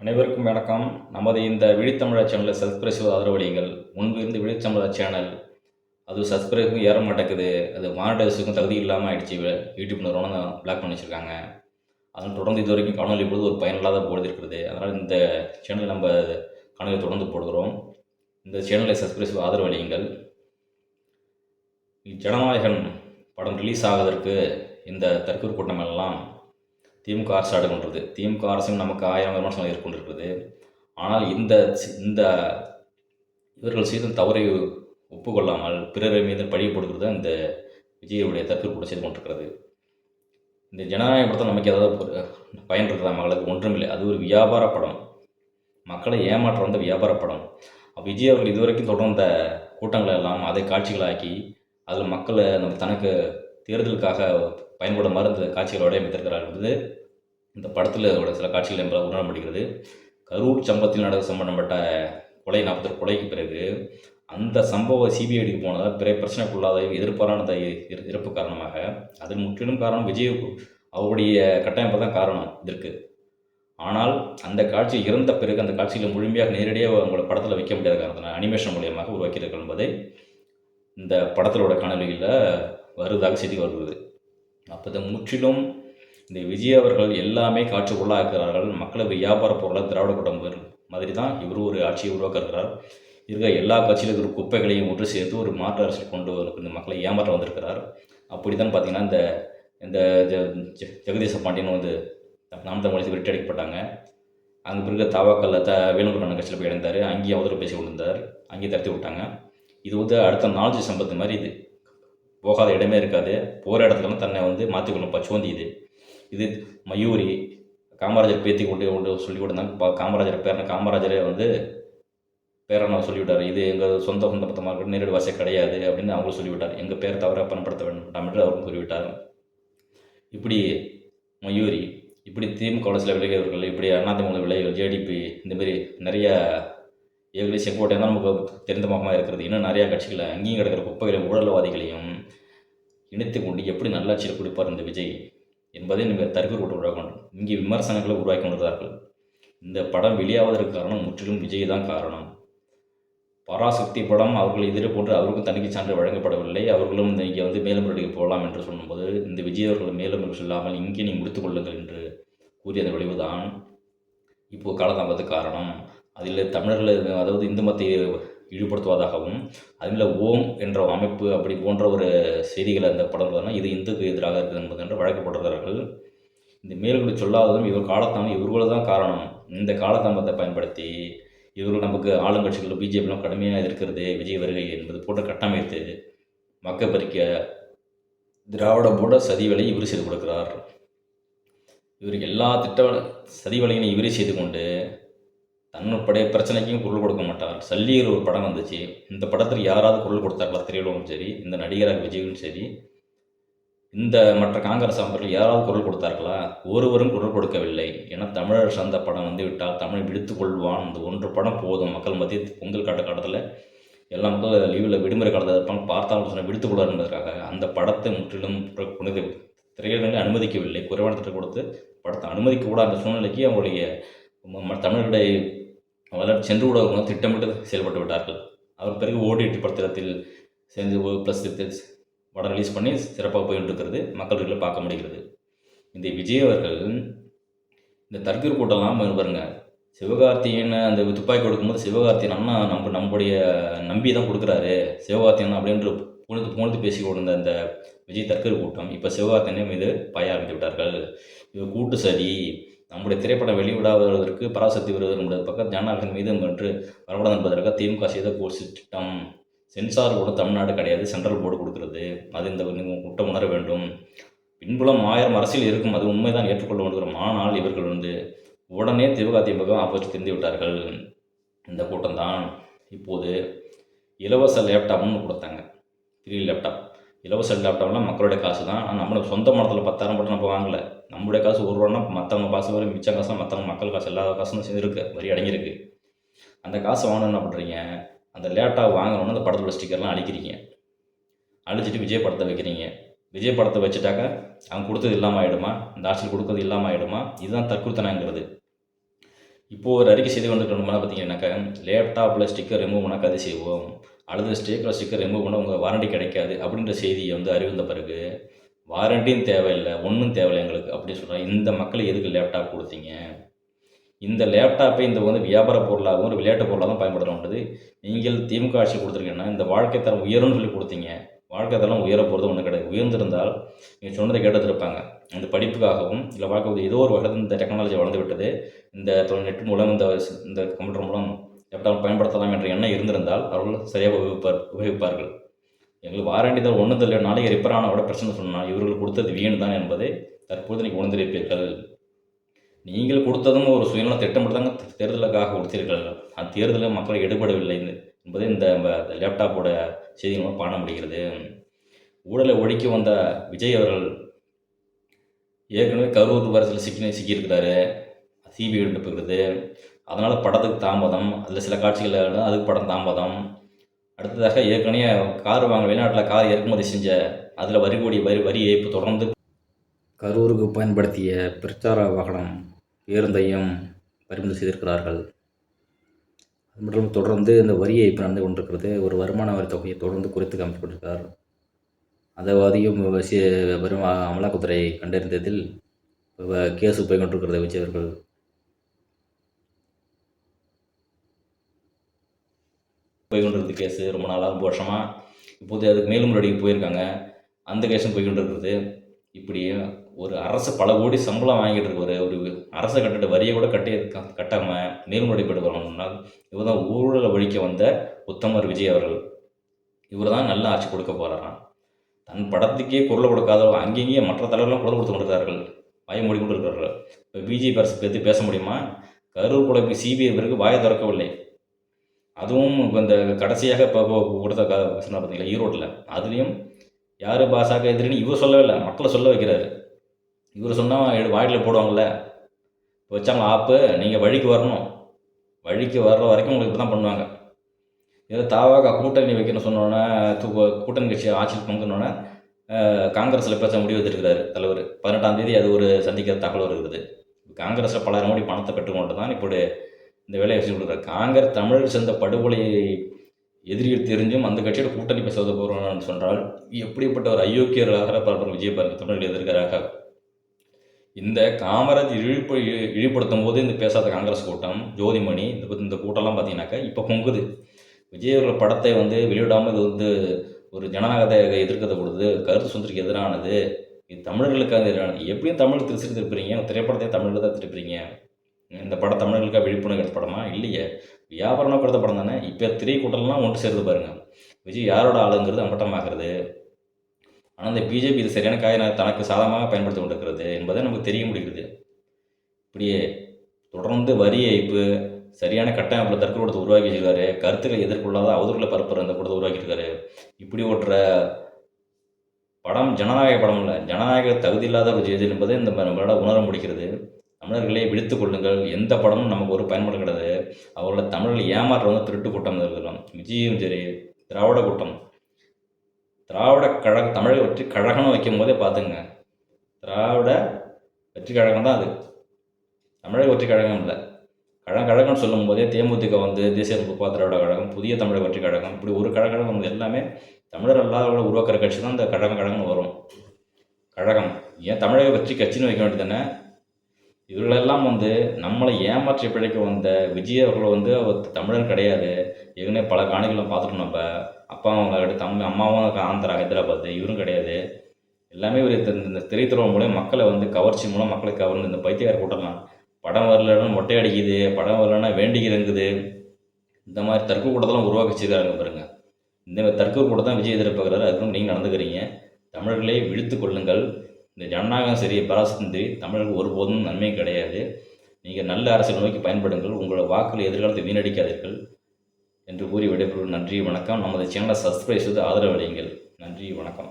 அனைவருக்கும் வணக்கம். நமது இந்த விழித்தமிழா சேனலில் சப்ஸ்கிரைப் செய்வது ஆதரவளியுங்கள். முன்பு இருந்து விழித்தமிழா சேனல் அது சப்ஸ்கிரைபும் ஏற மாட்டேங்குது. அது மானிட்டைஸுக்கும் தகுதி இல்லாமல் ஆயிடுச்சு. யூடியூப் நிறுவனம் பிளாக் பண்ணி வச்சுருக்காங்க. அதனால் தொடர்ந்து இது வரைக்கும் காணொலி பொழுது ஒரு பயனில்லாத போடுது இருக்கிறது அதனால் இந்த சேனல் நம்ம காணொலி தொடர்ந்து போடுகிறோம். இந்த சேனலை சப்ஸ்கிரைப் செய்து ஆதரவளியுங்கள். ஜனநாயகன் படம் ரிலீஸ் ஆவதற்கு இந்த தற்கூர் கூட்டம் எல்லாம் திமுக அரசு ஆடுகின்றது திமுக அரசும் நமக்கு ஆயிரம் விமர்சனம் ஏற்கொண்டிருக்கிறது ஆனால் இந்த சி- இந்த இவர்கள் செய்த தவறை ஒப்புக்கொள்ளாமல் பிறரை மீது பழி போடுகிறது இந்த விஜயுடைய தற்கூர் கூட செய்து கொண்டிருக்கிறது. இந்த ஜனநாயக படத்தில் நமக்கு ஏதாவது பயன் இருக்கிற மக்களுக்கு ஒன்றுமில்லை. அது ஒரு வியாபார படம். மக்களை ஏமாற்ற வந்த வியாபார படம். விஜய் அவர்கள் இதுவரைக்கும் தொடர்ந்த கூட்டங்களை எல்லாம் அதை காட்சிகளாக்கி அதில் மக்களை நம்ம தனக்கு தேர்தலுக்காக பயன்பட மருந்து காட்சிகளோட அமைத்திருக்கிறார் என்பது இந்த படத்தில் உள்ள சில காட்சிகள் என்பதால் உணரப்படுகிறது கரூர் சம்பவத்தில் நடந்த சம்பந்தப்பட்ட கொலை நாற்பத்தொரு கொலைக்கு பிறகு அந்த சம்பவம் சிபிஐடிக்கு போனதால் பிற பிரச்சனைக்குள்ளாத எதிர்பாராத இற- இறப்பு காரணமாக. அதன் முற்றிலும் காரணம் விஜய் அவருடைய கட்டமைப்பு தான் காரணம் இதற்கு. ஆனால் அந்த காட்சி இறந்த பிறகு அந்த காட்சியில் முழுமையாக நேரடியாக உங்களை படத்தில் வைக்க முடியாத காரணத்தினால் அனிமேஷன் மூலியமாக உருவாக்கியிருக்கிறது என்பதை இந்த படத்திலோட காணொலிகளில் வருவதாக செய்தி வருகிறது. அப்போ முற்றிலும் இந்த விஜய் அவர்கள் எல்லாமே காட்சிக்குள்ளாக்குறார்கள் மக்களை வியாபார பொருளாக திராவிட கூட்டம் மாதிரி தான் இவர் ஒரு ஆட்சியை உருவாக்குறார் இருக்கிற எல்லா கட்சியிலும் இருக்கிற குப்பைகளையும் ஒன்று சேர்த்து ஒரு மாற்று அரசியல் கொண்டு வர இந்த மக்களை ஏமாற்ற வந்திருக்கிறார். அப்படி தான் பார்த்தீங்கன்னா இந்த இந்த ஜெகதீச பாண்டியன் வந்து நாம் தமிழ் விட்டு அடிக்கப்பட்டாங்க. அங்கே பிறகு தவாக்கல்ல த வேலுங்குடி கட்சியில் போய் இணைந்தார். அங்கேயும் அவதூறு பேசி கொண்டிருந்தார் அங்கேயும் தடுத்து விட்டாங்க. இது வந்து அடுத்த நாலு சம்பத்து மாதிரி இது. போகாத இடமே இருக்காது. போகிற இடத்துலலாம் தன்னை வந்து மாற்றிக்கொள்ளும் பச்சுவந்தியுது இது. இது மயூரி காமராஜர் பேத்தி கொண்டு கொண்டு சொல்லி கொடுத்தாங்க பா காமராஜர் பேரனை காமராஜரே வந்து பேரனை சொல்லிவிட்டார். இது எங்கள் சொந்த சொந்த பத்தமாக இருக்கட்டும் நேரடி வாசை கிடையாது அப்படின்னு அவங்களும் சொல்லிவிட்டார். எங்கள் பேர் தவறாக பயன்படுத்த வேண்டாம் என்று அவரும் சொல்லிவிட்டார் இப்படி மயூரி இப்படி திமுக சில விலகியவர்கள் இப்படி அதிமுக விளைவுகள் ஜேடிபி இந்தமாரி நிறைய ஏற்கனவே செங்கோட்டை தான் நமக்கு தெரிந்த முகமாக இருக்கிறது. இன்னும் நிறையா கட்சிகளை அங்கேயும் கிடக்கிற குப்பைகளையும் ஊழல்வாதிகளையும் இணைத்து கொண்டு எப்படி நல்லாட்சியில் கொடுப்பார் இந்த விஜய் என்பதை நீங்கள் தற்கொலை கொண்டு உருவாக்க வேண்டும். இங்கே விமர்சனங்களை உருவாக்கி கொண்டிருந்தார்கள் இந்த படம் வெளியாவதற்கு காரணம் முற்றிலும் விஜய் தான் காரணம். பராசக்தி படம் அவர்கள் எதிரே போன்று அவருக்கும் தணிக்கை சான்று வழங்கப்படவில்லை. அவர்களும் இந்த இங்கே வந்து மேலமுறைக்கு போகலாம் என்று சொல்லும்போது இந்த விஜய் அவர்கள் மேலும் சொல்லாமல் இங்கே நீ முடித்துக் கொள்ளுங்கள் என்று கூறிய அந்த விளைவுதான் இப்போது காலதாமதத்துக்கு காரணம். அதில் தமிழர்களை அதாவது இந்து மதத்தை ஈடுபடுத்துவதாகவும் அதில் ஓம் என்ற அமைப்பு அப்படி போன்ற ஒரு செய்திகளை அந்த படம் இது இந்துக்கு எதிராக இருக்குது என்பது என்று வழக்கப்படுகிறார்கள். இந்த மேல்களை சொல்லாததும் இவர் காலத்தாமம் இவர்கள் தான் காரணம். இந்த காலத்தாமத்தை பயன்படுத்தி இவர்கள் நமக்கு ஆளுங்கட்சிகள் பிஜேபிலாம் கடுமையாக இருக்கிறது விஜய் வருகை என்பது போன்ற கட்டமைத்து மக்க பறிக்க திராவிட போட சதிவலை இவர் செய்து கொடுக்கிறார். இவருக்கு எல்லா திட்ட சதி இவரே செய்து கொண்டு தன்னுடைய பிரச்சனைக்கும் குரல் கொடுக்க மாட்டார். சல்லியில் ஒரு படம் வந்துச்சு. இந்த படத்தில் யாராவது குரல் கொடுத்தார்களா திரையுலகம் சரி. இந்த நடிகராக விஜயும் சரி. இந்த மற்ற காங்கிரஸ் அமைப்பர்கள் யாராவது குரல் கொடுத்தார்களா? ஒருவரும் குரல் கொடுக்கவில்லை. ஏன்னா தமிழர் சந்த படம் வந்து விட்டால் தமிழ் விடுத்து கொள்வான். இந்த ஒன்று படம் போதும். மக்கள் மத்திய பொங்கல் காட்ட காலத்தில் எல்லா மக்களும் லீவில் விடுமுறை காலத்தில் இருப்பாங்க பார்த்தாலும் சொன்ன விடுத்து கொள்வார் என்பதற்காக அந்த படத்தை முற்றிலும் புனித திரையிடங்களை அனுமதிக்கவில்லை. குறைவான திட்டம் கொடுத்து படத்தை அனுமதிக்கக்கூடாத அந்த சூழ்நிலைக்கு அவங்களுடைய ம- தமிழர்களுடைய வளர் சென்று விட திட்டமிட்டு செயல்பட்டு விட்டார்கள். அவர் பிறகு ஓடிடி பத்திரத்தில் சேர்ந்து ப்ளஸ் படம் ரிலீஸ் பண்ணி சிறப்பாக போயிட்டு இருக்கிறது மக்கள்களை பார்க்க முடிகிறது. இந்த விஜய் அவர்கள் இந்த தற்கூர் கூட்டம்லாம் பாருங்க. சிவகார்த்தியன் அந்த துப்பாக்கி கொடுக்கும்போது சிவகார்த்தியன் அண்ணா நம்ம நம்முடைய நம்பி தான் கொடுக்குறாரு. சிவகார்த்தியன் அப்படின்ற புனித புகழ்ந்து பேசி கொண்டிருந்த அந்த விஜய் தற்கூர் கூட்டம் இப்போ சிவகார்த்தியனையும் மீது பாய ஆரம்பித்து விட்டார்கள். இது கூட்டு சதி நம்முடைய திரைப்படம் வெளிவிடாததற்கு பராசக்தி விருது நம்முடைய பக்கம் ஜனநாயகன் மீது என்று வரக்கூடாது என்பதற்காக திமுக செய்த கோர்ஸ் திட்டம். சென்சார் போர்டு தமிழ்நாடு கிடையாது சென்ட்ரல் போர்டு கொடுக்கிறது. அது இந்த குற்றம் உணர வேண்டும். பின்புலம் ஆயிரம் அரசியல் இருக்கும். அது உண்மைதான் ஏற்றுக்கொள்ள வேண்டும் ஆனால் இவர்கள் வந்து உடனே திமுக திமுக ஆப்போசிட் தெரிந்து விட்டார்கள். இந்த கூட்டம் தான் இப்போது இலவச லேப்டாப்னு கொடுத்தாங்க. ஃப்ரீ லேப்டாப் இலவச லேப்டாப்லாம் மக்களுடைய காசு தான் ஆனால் நம்மளோட சொந்த மரத்தில் பத்தாயிரம் மட்டும் நம்ம வாங்கல. நம்மளுடைய காசு ஒரு ரூபான்னா மற்றவங்க காசு வரை மிச்ச காசு மற்றவங்க மக்கள் காசு எல்லா காசும் இருக்கு. வரி அடங்கியிருக்கு. அந்த காசை வாங்கணும் என்ன பண்ணுறீங்க அந்த லேப்டாப் வாங்கணும்னு அந்த படத்தோட ஸ்டிக்கர்லாம் அழிக்கிறீங்க. அழிச்சிட்டு விஜய் படத்தை வைக்கிறீங்க. விஜய் படத்தை வச்சுட்டாக்கா அவன் கொடுத்தது இல்லாமல் ஆகிடுமா இந்த ஆட்சியில் கொடுக்கறது இல்லாமல் ஆகிடுமா இதுதான் தற்கொலைத்தனங்கிறது. இப்போது ஒரு அறிக்கை செய்து கொண்டிருக்கணும்னா பார்த்தீங்கன்னாக்கா லேப்டாப்பில் ஸ்டிக்கர் ரிமூவ் பண்ணால் கதை செய்வோம். அல்லது ஸ்டேக்கில் ஸ்டிக்கர் ரிமூவ் பண்ணால் உங்கள் வாரண்டி கிடைக்காது அப்படின்ற செய்தியை வந்து அறிவிந்த பிறகு வாரண்டியும் தேவையில்லை ஒன்றும் தேவையில்லை எங்களுக்கு அப்படின்னு சொல்கிறாங்க இந்த மக்களுக்கு எதுக்கு லேப்டாப் கொடுத்தீங்க? இந்த லேப்டாப்பை இந்த வந்து வியாபார பொருளாகவும் ஒரு விளையாட்டு பொருளாக தான் பயன்படுத்தணுன்றது நீங்கள் திமுக ஆட்சி கொடுத்துருக்கீங்கன்னா இந்த வாழ்க்கை தரம் உயரும்னு சொல்லி கொடுத்தீங்க. வாழ்க்கை தரம் உயர போகிறது ஒன்றும் கிடையாது. உயர்ந்திருந்தால் நீங்கள் சொன்னதை கேட்டதிருப்பாங்க அந்த படிப்புக்காகவும் இல்லை வாழ்க்கை ஏதோ ஒரு வகையில் இந்த டெக்னாலஜி வளர்ந்து விட்டது. இந்த நெட் மூலம் இந்த இந்த கம்ப்யூட்டர் மூலம் கரெக்டாக பயன்படுத்தலாம் என்ற எண்ணம் இருந்திருந்தால் அவர்கள் சரியாக உபயோகிப்பார் உபயோகிப்பார்கள். எங்களுக்கு வாரண்டி தான் ஒன்றும் தெரியல நாளைக்கு ரிப்பேர் ஆனால் விட பிரச்சனை சொன்னால் இவர்கள் கொடுத்தது வீண் தான் என்பதை தற்போது நீங்கள் உணர்ந்திருப்பீர்கள். நீங்கள் கொடுத்ததும் ஒரு சுயநல திட்டமிட்டு தேர்தலுக்காக கொடுத்தீர்கள். அந்த தேர்தலில் மக்கள் எடுபடவில்லை என்பதை இந்த லேப்டாப்போட செய்தி மூலம் காண முடிகிறது. ஊழலை ஒழிக்க வந்த விஜய் அவர்கள் ஏற்கனவே கரூர் வரத்தில் சிக்கி சிக்கியிருக்கிறாரு. சிபிஐ போகிறது. அதனால் படத்துக்கு தாமதம். அதில் சில காட்சிகள் அதுக்கு படம் தாமதம். அடுத்ததாக ஏற்கனவே கார் வாங்க வெளிநாட்டில் கார் இறக்குமதி செஞ்ச அதில் வரி கூடிய வரி வரி ஏய்ப்பு தொடர்ந்து கரூருக்கு பயன்படுத்திய பிரச்சார வாகனம் பேருந்தையும் பறிமுதல் செய்திருக்கிறார்கள். அது மட்டும் தொடர்ந்து இந்த வரி ஏய்ப்பு நடந்து கொண்டிருக்கிறது. ஒரு வருமான வரி தொகையை தொடர்ந்து குறித்து காமிக்கப்பட்டிருக்கார். அதைவாதியும் வரும் அமலாக்கத்துறை கண்டறிந்ததில் கேஸு போய் கொண்டிருக்கிறது விஜய் போய்கொண்டிருந்த கேஸு ரொம்ப நாளாக ரொம்ப வருஷமாக இப்போது அதுக்கு மேல்முறையீடுக்கு போயிருக்காங்க. அந்த கேஸும் போய் கொண்டிருக்கிறது. இப்படி ஒரு அரசு பல கோடி சம்பளம் வாங்கிட்டு இருக்க ஒரு ஒரு அரசு கட்டிட வரியை கூட கட்டி கட்டாமல் மேல்முறையீடு வரணும்னா இவர் தான் ஊழலை ஒழிக்க வந்த உத்தமர் விஜய் அவர்கள். இவர் தான் நல்ல ஆட்சி கொடுக்க போகிறாராம் தன் படத்துக்கே குரல் கொடுக்காத அங்கேயே மற்ற தலைவர்களும் குரல் கொடுத்து கொண்டிருக்கிறார்கள். வாயை மூடி கொண்டு இருக்கிறார்கள் இப்போ பிஜேபி அரசு பற்றி பேச முடியுமா? கரூர் குழப்பி சிபிஐ பிறகு வாயை திறக்கவில்லை. அதுவும் இப்போ இந்த கடைசியாக இப்போ கொடுத்த க பார்த்தீங்களா ஈரோட்டில். அதுலேயும் யார் பாசாக்க எதிரின்னு இவர் சொல்லவே இல்லை மக்களை சொல்ல வைக்கிறாரு. இவர் சொன்னால் வாயிலில் போடுவாங்கள்ல இப்போ வச்சாங்க ஆப்பு நீங்கள் வழிக்கு வரணும். வழிக்கு வர்ற வரைக்கும் உங்களுக்கு இப்படி தான் பண்ணுவாங்க. இதில் தாவாக கூட்டணி வைக்கணும்னு சொன்னோன்னே கூட்டணி கட்சி ஆட்சியில் பங்குனோடனே காங்கிரஸில் பேச முடிவு எடுத்துருக்கிறாரு தலைவர். பதினெட்டாம் தேதி அது ஒரு சந்திக்கிற தகவல் இருக்குது காங்கிரஸில் பலாயிரம் கோடி பணத்தை பெற்றுக்கொண்டு தான் இப்படி இந்த வேலையை செஞ்சு கொடுக்குறாரு காங்கிரஸ் தமிழர் சேர்ந்த படுகொலையை எதிரிகள் தெரிஞ்சும் அந்த கட்சியோட கூட்டணி பேசாத போகிறோம்னு சொன்னால் எப்படிப்பட்ட ஒரு அயோக்கியர்களாக பலரும் விஜய் பாருங்க தமிழர்கள் எதிர்க்கிறாக இந்த காமராஜ் இழிப்பு இழிப்படுத்தும் போது இந்த பேசாத காங்கிரஸ் கூட்டம் ஜோதிமணி இந்த இந்த கூட்டம்லாம் பார்த்தீங்கன்னாக்கா இப்போ பொங்குது. விஜய் அவர்கள் படத்தை வந்து வெளியிடாமல் இது வந்து ஒரு ஜனநாயகத்தை எதிர்க்கிறத கொடுத்து கருத்து சுந்தரிக்கு எதிரானது இது தமிழர்களுக்காக எதிரானது. எப்படியும் தமிழ் திருச்சி திருப்பிறீங்க திரைப்படத்தையும் தமிழில் தான் திருப்பிறீங்க. இந்த படம் தமிழர்களுக்காக விழிப்புணர்வு படமா இல்லையே. வியாபாரம் நோக்கம் படம் தானே. இப்போ திரைக்கூட்டம்லாம் ஒன்று சேருது பாருங்கள் விஜய் யாரோட ஆளுங்கிறது அம்பட்டமாகிறது. ஆனால் இந்த பிஜேபி இது சரியான காய தனக்கு சாதகமாக பயன்படுத்தி கொண்டிருக்கிறது என்பதை நமக்கு தெரிய முடிகிறது. இப்படியே தொடர்ந்து வரி ஏய்ப்பு சரியான கட்டமைப்பில் தற்கொலை கொடுத்து உருவாக்கி வச்சிருக்காரு. கருத்துக்களை எதிர்கொள்ளாத அவதூறுகளை பரப்புற அந்த கூடத்தை உருவாக்கியிருக்காரு இப்படி ஓட்டுற படம் ஜனநாயக படம் இல்லை ஜனநாயக தகுதி இல்லாத ஒரு செய்தி என்பதை இந்த நம்மளால் உணர முடிக்கிறது தமிழர்களை விழித்து கொள்ளுங்கள். எந்த படமும் நமக்கு ஒரு பயன்பாடு கிடையாது. அவர்கள தமிழில் ஏமாற்ற திருட்டு கூட்டம் இருக்கிறோம் விஜயும் சரி திராவிட கூட்டம். திராவிட கழக தமிழக வெற்றி கழகம்னு வைக்கும் போதே பார்த்துங்க திராவிட வெற்றி கழகம் தான் அது. தமிழக வெற்றி கழகம் இல்லை. கழகம் கழகம்னு சொல்லும் போதே தேமுதிக வந்து தேசிய முற்பா திராவிட கழகம் புதிய தமிழக வெற்றி கழகம் இப்படி ஒரு கழகம் வந்து எல்லாமே தமிழர் அல்லாதவர்களை உருவாக்குற கட்சி தான் இந்த கழகம் கழகம்னு வரும். கழகம். ஏன் தமிழக வெற்றி கட்சின்னு வைக்க வேண்டியது தானே? இவர்களெல்லாம் வந்து நம்மளை ஏமாற்றி பிழைக்க வந்த விஜய் அவர்கள் வந்து அவர் தமிழர் கிடையாது. ஏற்கனவே பல காணிகளும் பார்த்துட்டோம் நம்ம. அப்பா அவங்க தமிழ் அம்மாவும் ஆந்திரா ஹைதராபாத் இவரும் கிடையாது. எல்லாமே ஒரு இந்த திரைத்துறை மூலம் மக்களை வந்து கவர்ச்சி மூலம் மக்களை கவர்ந்து இந்த பைத்தியக்கார கூட்டம்லாம் படம் வரலன்னா மொட்டை அடிக்குது படம் வரலன்னா வேண்டிக்கிறங்குது இந்த மாதிரி தர்க்க கூட்டத்தெல்லாம் உருவாக்கி வச்சுருக்காருங்க பாருங்கள் இந்த தர்க்க கூட்டம் தான் விஜய் எதிர்பார்க்குறாரு. அதுக்கும் நீங்கள் நடந்துக்கிறீங்க. தமிழர்களை விழுத்து கொள்ளுங்கள். இந்த ஜனநாயகம் சரி பராசக்தியும் சரி தமிழுக்கு ஒருபோதும் நன்மை கிடையாது. நீங்கள் நல்ல அரசியல் நோக்கி பயன்படுங்கள். உங்களோட வாக்குகள் எதிர்காலத்தை வீணடிக்காதீர்கள் என்று கூறி விடைபெறுவது நன்றி வணக்கம். நமது சேனலை சப்ஸ்கிரைப் செய்து ஆதரவு அடையுங்கள் நன்றி வணக்கம்.